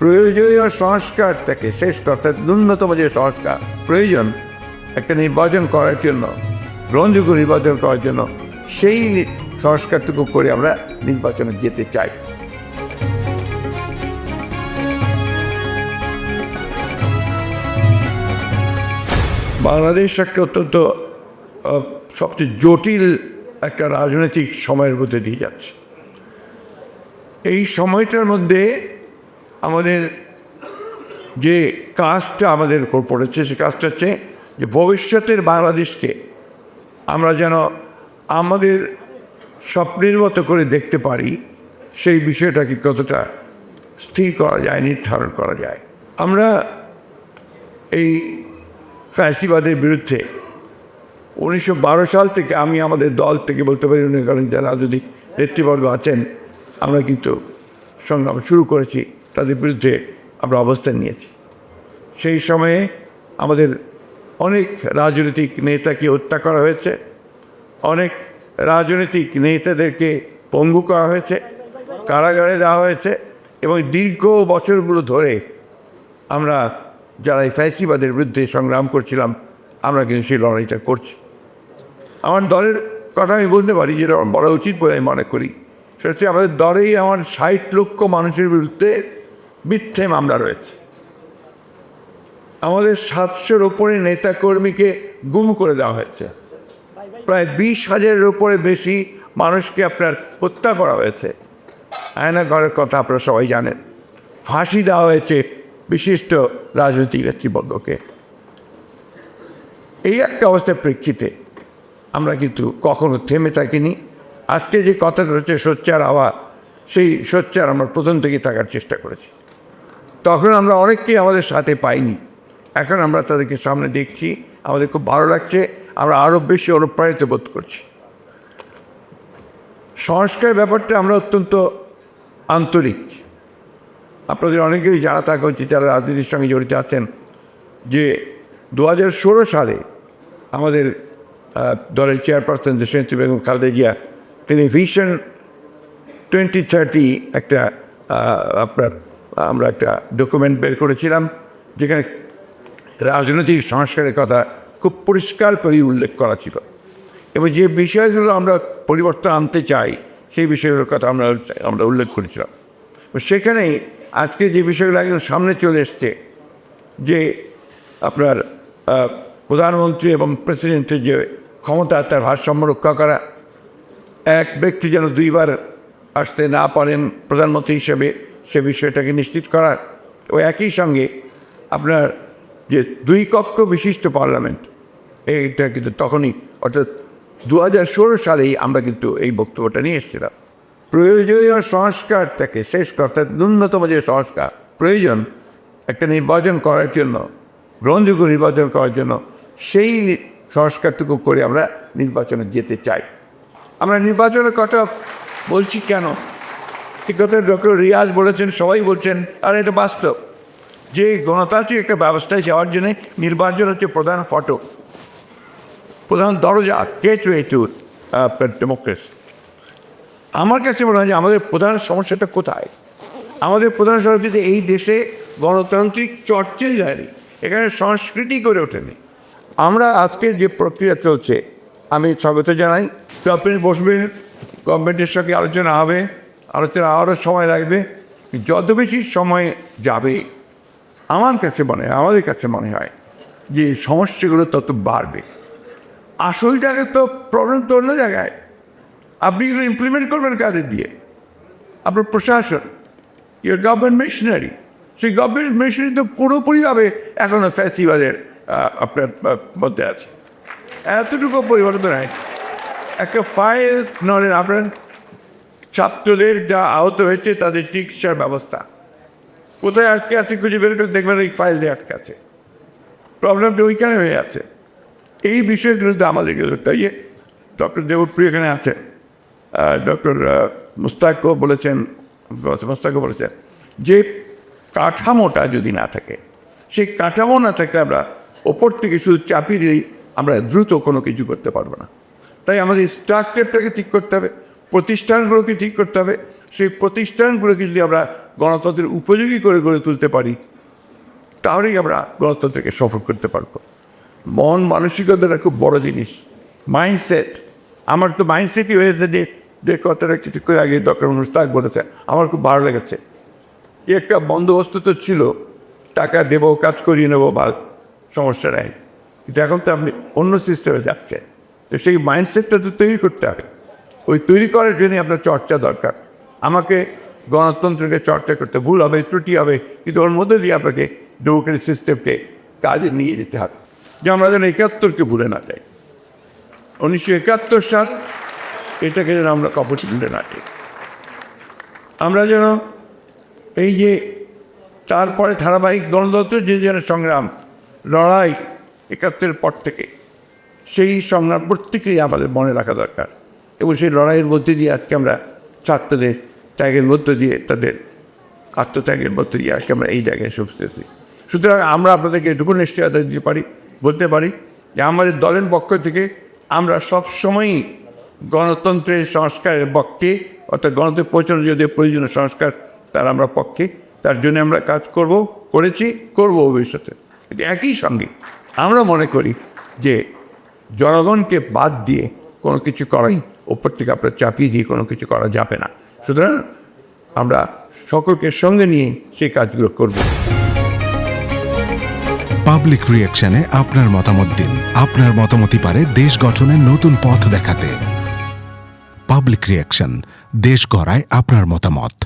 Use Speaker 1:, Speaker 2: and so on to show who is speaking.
Speaker 1: প্রয়োজনীয় সংস্কার থেকে শেষ অর্থাৎ ন্যূনতম যে সংস্কার প্রয়োজন, একটা নির্বাচন করার জন্য গ্রহণযোগ্য নির্বাচন করার জন্য, সেই সংস্কারটুকু করে আমরা নির্বাচনে যেতে চাই। বাংলাদেশ একটা অত্যন্ত সবচেয়ে জটিল একটা রাজনৈতিক সময়ের মধ্যে দিয়ে যাচ্ছে। এই সময়টার মধ্যে আমাদের যে কাজটা আমাদের উপর পড়েছে, সে কাজটা হচ্ছে যে ভবিষ্যতের বাংলাদেশকে আমরা যেন আমাদের স্বপ্নের মতো করে দেখতে পারি, সেই বিষয়টাকে কতটা স্থির করা যায়, নির্ধারণ করা যায়। আমরা এই ফ্যাসিবাদের বিরুদ্ধে উনিশশো বারো সাল থেকে আমি আমাদের দল থেকে বলতে পারি কারণ যারা রাজনৈতিক নেতৃবর্গ আছেন, আমরা কিন্তু সংগ্রাম শুরু করেছি। তাদের বিরুদ্ধে আমরা অবস্থান নিয়েছি। সেই সময়ে আমাদের অনেক রাজনৈতিক নেতাকে হত্যা করা হয়েছে, অনেক রাজনৈতিক নেতাদেরকে পঙ্গু করা হয়েছে, কারাগারে দেওয়া হয়েছে এবং দীর্ঘ বছরগুলো ধরে আমরা যারা এই ফ্যাসিবাদের বিরুদ্ধে সংগ্রাম করছিলাম, আমরা কিন্তু সেই লড়াইটা করছি। আমার দলের কথা আমি বলতে পারি, যেটা বলা উচিত বলে আমি মনে করি। সেটা হচ্ছে আমাদের দলেই আমার ষাট লক্ষ মানুষের বিরুদ্ধে মিথ্যে মামলা রয়েছে। আমাদের সাতশোর ওপরে নেতাকর্মীকে গুম করে দেওয়া হয়েছে। প্রায় বিশ হাজারের উপরে বেশি মানুষকে আপনার হত্যা করা হয়েছে। আয়না ঘরের কথা আপনারা সবাই জানেন। ফাঁসি দেওয়া হয়েছে বিশিষ্ট রাজনৈতিক নেতৃবর্গকে। এই একটা অবস্থার প্রেক্ষিতে আমরা কিন্তু কখনো থেমে থাকিনি। আজকে যে কথাটা হচ্ছে সোচ্চার হাওয়া, সেই সোচ্চার আমরা প্রথম থেকে থাকার চেষ্টা করেছি। তখন আমরা অনেককেই আমাদের সাথে পাইনি। এখন আমরা তাদেরকে সামনে দেখছি, আমাদের খুব ভালো লাগছে, আমরা আরও বেশি অনুপ্রাণিত বোধ করছি। সংস্কার ব্যাপারটা আমরা অত্যন্ত আন্তরিক। আপনাদের অনেকেই যারা থাকা উচিত, যারা রাজনীতির সঙ্গে জড়িত আছেন, যে দু হাজার ষোলো সালে আমাদের দলের চেয়ারপারসন দেশনেত্রী বেগম খালেদা জিয়া, তিনি ভিশন টোয়েন্টি থার্টি একটা আপনার আমরা একটা ডকুমেন্ট বের করেছিলাম, যেখানে রাজনৈতিক সংস্কারের কথা খুব পরিষ্কার করে উল্লেখ করা ছিল। এবং যে বিষয়গুলো আমরা পরিবর্তন আনতে চাই, সেই বিষয়গুলোর কথা আমরা আমরা উল্লেখ করেছিলাম। সেখানেই আজকে যে বিষয়গুলো একদম সামনে চলে এসছে, যে আপনার প্রধানমন্ত্রী এবং প্রেসিডেন্টের যে ক্ষমতা, তার ভারসাম্য রক্ষা করা, এক ব্যক্তি যেন দুইবার আসতে না পারেন প্রধানমন্ত্রী হিসেবে বিষয়টাকে নিশ্চিত করা ও একই সঙ্গে আপনার যে দুই কক্ষ বিশিষ্ট পার্লামেন্ট, এইটা কিন্তু তখনই, অর্থাৎ দু হাজার ষোলো সালেই আমরা কিন্তু এই বক্তব্যটা নিয়ে এসেছিলাম। প্রয়োজনীয় সংস্কার থেকে শেষ অর্থাৎ ন্যূনতম যে সংস্কার, প্রয়োজন একটা নির্বাচন করার জন্য, গ্রহণযোগ্য নির্বাচন করার জন্য, সেই সংস্কারটুকু করে আমরা নির্বাচনে যেতে চাই। আমরা নির্বাচনের কথা বলছি কেন? কথা ডক্টর রিয়াজ বলেছেন, সবাই বলছেন, আর, এটা বাস্তব। যে গণতান্ত্রিক একটা ব্যবস্থায় যাওয়ার জন্য নির্বাচন হচ্ছে প্রধান ফটো, প্রধান দরজা, গেটওয়ে টু ডেমোক্রেসি আমার কাছে মনে হয় যে আমাদের প্রধান সমস্যাটা কোথায়? আমাদের প্রধান সমস্যা এই দেশে গণতান্ত্রিক চর্চাই যায়নি এখানে সংস্কৃতি গড়ে ওঠেনি। আমরা আজকে যে প্রক্রিয়া চলছে, আমি স্বাগত জানাই। আপনি বসবেন গভর্নমেন্টের সঙ্গে আলোচনা হবে। আলোচনা আরও সময় লাগবে। যত বেশি সময় যাবে, আমার কাছে মনে হয়, আমাদের কাছে মনে হয় যে সমস্যাগুলো তত বাড়বে। আসল জায়গায় তো প্রবলেম তো অন্য জায়গায়। আপনি এগুলো ইমপ্লিমেন্ট করবেন কাদের দিয়ে? আপনার প্রশাসন। ইউর গভর্নমেন্ট মেশিনারি সেই গভর্নমেন্ট মেশিনারি তো পুরোপুরিভাবে এখনও ফ্যাসিবাদের আপনার মধ্যে আছে। এতটুকু পরিবর্তন হয়। একটা ফাইল নলেন আপনার ছাত্রদের যা আহত হয়েছে, তাদের চিকিৎসার ব্যবস্থা। কোথায় আটকে আছে খুঁজে বের করে দেখবেন এই ফাইল দিয়ে আটকে আছে। প্রবলেমটা ওইখানে হয়ে আছে। এই বিষয়গুলোতে আমাদেরকে ধরতে হয় ডক্টর দেবপ্রিয় এখানে আছে। ডক্টর মুস্তাকও বলেছেন মুস্তাকও বলেছেন যে কাঠামোটা যদি না থাকে, সেই কাঠামো না থাকে আমরা ওপর থেকে শুধু চাপিয়ে দিলেই আমরা দ্রুত কোনো কিছু করতে পারব না। তাই আমাদের স্ট্রাকচারটাকে ঠিক করতে হবে। প্রতিষ্ঠানগুলোকে ঠিক করতে হবে। সেই প্রতিষ্ঠানগুলোকে যদি আমরা গণতন্ত্রের উপযোগী করে গড়ে তুলতে পারি, তাহলেই আমরা গণতন্ত্রকে সফল করতে পারব। মন মানসিকতাটা খুব বড় জিনিস। মাইন্ডসেট আমার তো মাইন্ডসেটই হয়েছে যে যে কথাটা কিছু করে আগে ডক্টর মুস্তাক বলেছে, আমার খুব ভালো লেগেছে। একটা বন্দোবস্ত তো ছিল, টাকা দেবো, কাজ করিয়ে নেব, বা সমস্যা নেই। কিন্তু এখন তো আপনি অন্য সিস্টেমে যাচ্ছেন। তো সেই মাইন্ডসেটটা তো তৈরি করতে হবে। ওই তৈরি করার জন্য আপনার চর্চা দরকার। আমাকে গণতন্ত্রকে চর্চা করতে ভুল হবে, ত্রুটি হবে, কিন্তু ওর মধ্যে দিয়ে আপনাকে ডেমোক্রেটিক সিস্টেমকে কাজে নিয়ে যেতে হবে। যে আমরা যেন একাত্তরকে ভুলে না যাই। উনিশশো একাত্তর সাল, এটাকে যেন আমরা কপট ভুলে না যাই। আমরা যেন এই যে তারপরে ধারাবাহিক গণতন্ত্র যে যেন সংগ্রাম, লড়াই একাত্তরের পর থেকে, সেই সংগ্রাম প্রত্যেকেই আমাদের মনে রাখা দরকার। এবং সেই লড়াইয়ের মধ্যে দিয়ে আজকে আমরা ছাত্রদের ত্যাগের মধ্য দিয়ে তাদের আত্মত্যাগের মধ্য দিয়ে আজকে আমরা এই জায়গায় সুস্থেছি সুতরাং আমরা আপনাদেরকে এটুকু নিশ্চয়তা দিতে পারি, বলতে পারি যে আমাদের দলের পক্ষ থেকে আমরা সবসময়ই গণতন্ত্রের সংস্কারের পক্ষে, অর্থাৎ গণতন্ত্রের পৌঁছানোর যদি প্রয়োজনীয় সংস্কার তার আমরা পক্ষে। তার জন্য আমরা কাজ করব, করেছি, করব ভবিষ্যতে। একই সঙ্গে আমরা মনে করি যে জনগণকে বাদ দিয়ে কোনো কিছু করাই ওপর থেকে আপনার চাপিয়ে দিয়ে কোনো কিছু করা যাবে না। সুতরাং আমরা সকলকে সঙ্গে নিয়ে সেই কাজগুলো করব।
Speaker 2: পাবলিক রিয়াকশনে আপনার মতামত দিন। আপনার মতামতই পারে দেশ গঠনের নতুন পথ দেখাতে। পাবলিক রিয়াকশন, দেশ গড়ায় আপনার মতামত।